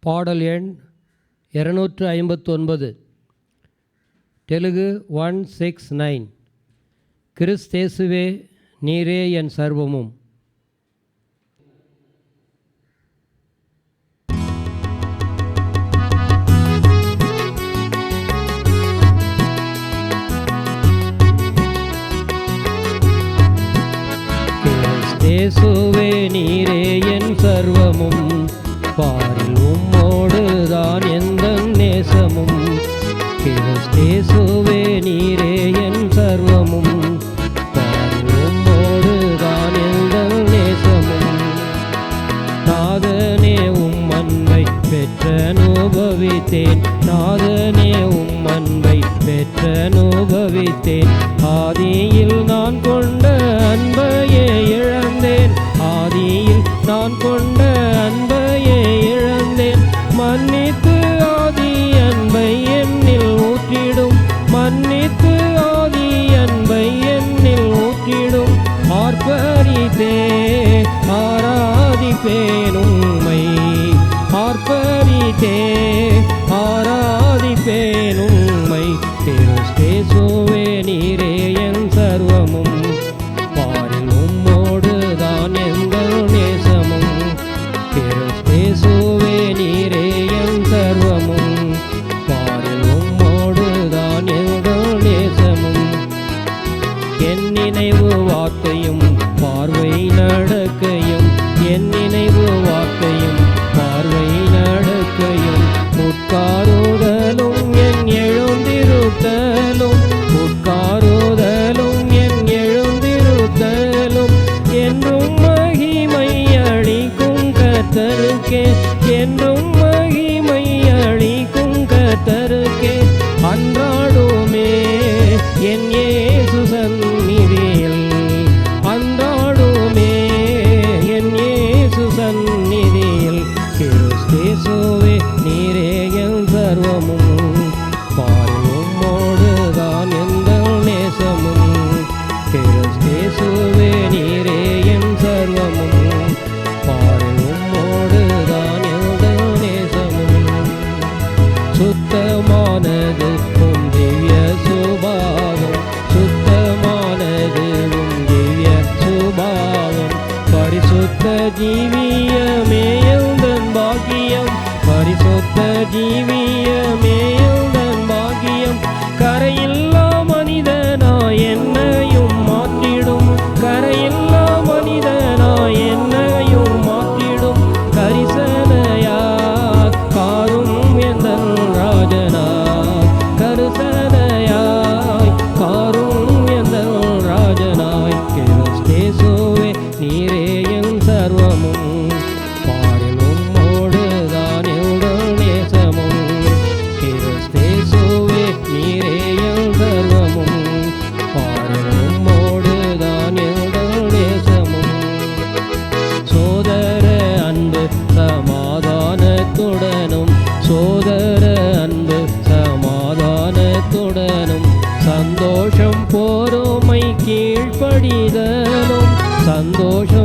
பாடல் எண் இரநூற்று ஐம்பத்தொன்பது. Telugu one six nine. கிறிஸ்தேசுவே நீரே என் சர்வமும். கிறிஸ்தேசுவே நீரே என் சர்வமும். பாரில் உம்மோடு தான் எந்த நேசமும். கிறிஸ்தேசுவே நீரே என் சர்வமும். பாரில் உம்மோடு தான் எந்த நேசமும். நாதனே உம் அன்பை பெற்றனுபவித்தேன் நாதனே உம் அன்பை பெற்றனுபவித்தேன் ஆதியில் நான் கொண்டு சர்வமும். பாரில் உம்மோடு தான் எங்கள் நேசமும். பேசுவே நீரே என் சர்வமும். பாரில் உம்மோடு தான் எங்கள் நேசமும். என் நினைவு வார்த்தையும் பார்வை நடக்கையும் என் நினைவு வார்த்தையும் பார்வை நடக்கையும் உட்காருதலும் கத்தருக்கே என்றும் மகிமை அளிக்கும் கத்தருக்கே. அன்றாடுமே என் ஏசு சந்நிதியில் அன்றாடுமே என் ஏசு சந்நிதியில் கிறிஸ்தேசுவே நீ சுபாவம் பரிசுத்த ஜீவியமே எந்தன் பாக்கியம்? பரிசுத்த ஜீவியமே 感動表